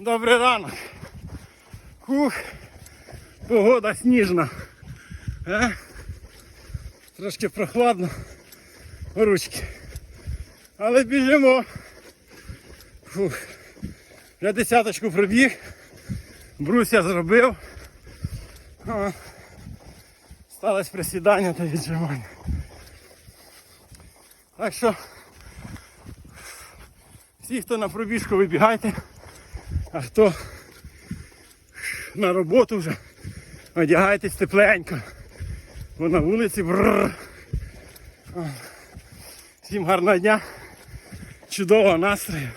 Добрий ранок. Ух, погода сніжна. Е? Трошки прохладно. Ручки. Але біжимо. Фух. Вже десяточку пробіг. Бруся зробив. О. Сталось присідання та віджимання. Так що всі, хто на пробіжку, вибігайте, а хто на роботу вже, одягайтесь тепленько. Бо на вулиці бррр. Всім гарного дня, чудового настрою,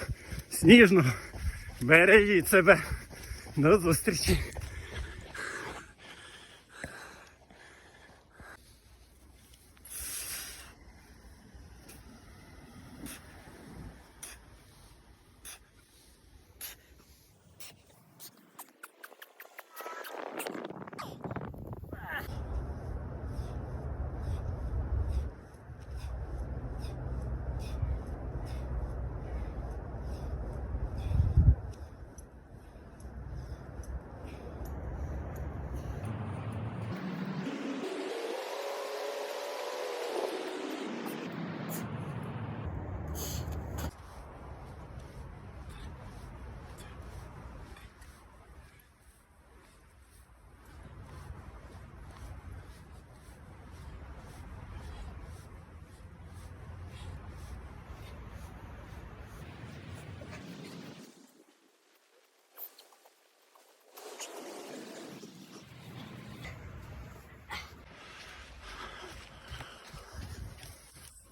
сніжного. Бережіть себе. До зустрічі.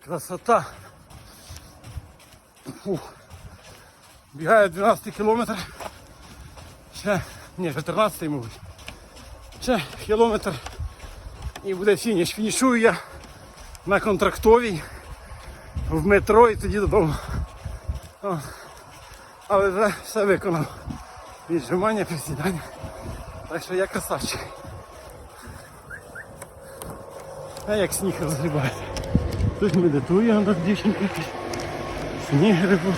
Красота. Фух. Бігаю 12 кілометр. Ще, ні, 14 мабуть. Ще кілометр і буде фініш. Фінішую я на контрактовій в метро і тоді додому. О. Але вже все виконав. Віджимання, присідання. Так що я красавчик. А як сніг розгрібає. Хтось медитує, а тут дівчинка якась. Сніг грибуть.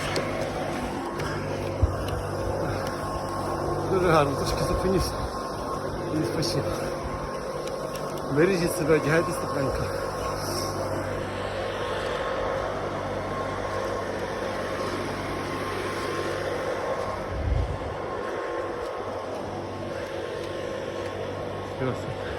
Дуже гарно, трошки зупинюся і відпочину. Бережіть себе, одягайтесь тепленько. Красиво.